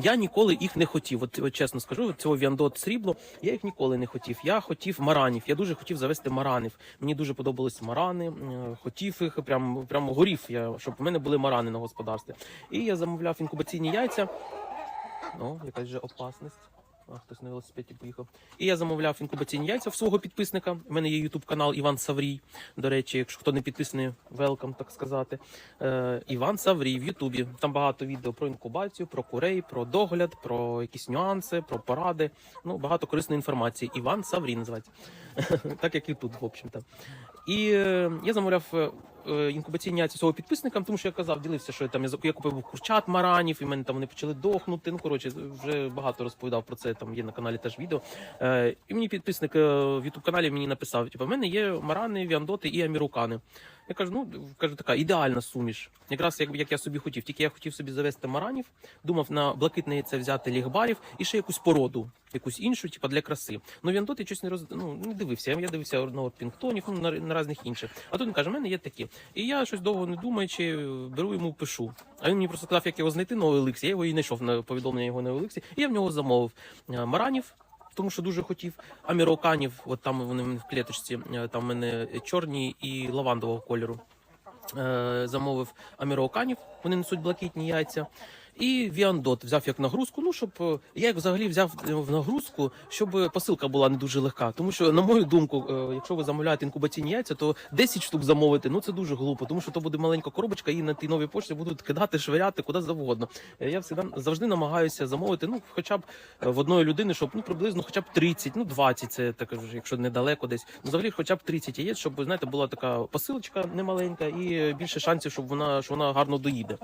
Я ніколи їх не хотів. От, от чесно скажу, цього віандот срібло. Я їх ніколи не хотів. Я хотів маранів. Я дуже хотів завести маранів. Мені дуже подобались марани. Хотів їх, прям прямо горів я, щоб в мене були марани на господарстві. І я замовляв інкубаційні яйця. Ну, якась же опасність. А, хтось на велосипеді поїхав. І я замовляв інкубаційні яйця в свого підписника. У мене є ютуб канал Іван Саврій. До речі, якщо хто не підписаний, велкам, так сказати. Е, Іван Саврій в Ютубі. Там багато відео про інкубацію, про курей, про догляд, про якісь нюанси, про поради. Ну, багато корисної інформації. Іван Саврій називається. так як і тут, в общем-то. І е, я замовляв е, інкубаційні яйця свого підписника, тому що я казав, ділився, що я там я купив курчат маранів, і мене там вони почали дохнути. Ну коротше, вже багато розповідав про це. Там є на каналі теж відео. Е, і мені підписник е, в Ютуб каналі мені написав: типу, в мене є марани, віандоти і амірукани. Я кажу, ну кажу, така ідеальна суміш. Якраз як, як я собі хотів. Тільки я хотів собі завести маранів, думав на блакитне яйце взяти лігбарів і ще якусь породу, якусь іншу, типу для краси. Ну віандоти щось не роз... ну, не дивився. Я дивився на пінгтонів, ну на, на різних інших. А тут він каже, в мене є такі. І я щось довго не думаючи, беру йому пишу. А він мені просто сказав, як його знайти на OLX. Я його і знайшов на повідомлення його на OLX, і я в нього замовив е, маранів. Тому що дуже хотів аміроканів, от там вони в клеточці, е, там в мене чорні і лавандового кольору. Е, замовив аміроканів, вони несуть блакитні яйця. І Віандот взяв як нагрузку. Ну щоб е, я як взагалі взяв е, в нагрузку, щоб посилка була не дуже легка. Тому що, на мою думку, е, якщо ви замовляєте інкубаційні яйця, то 10 штук замовити ну це дуже глупо, тому що то буде маленька коробочка, і на тій новій пошті будуть кидати, швиряти куди завгодно. Е, Я завжди, намагаюся замовити, ну хоча б е, в одної людини, щоб ну приблизно хоча б 30, ну 20, це так якщо недалеко десь. Ну взагалі хоча б 30 яєць, щоб знаєте, була така посилочка немаленька і більше шансів, щоб вона що вона гарно доїде.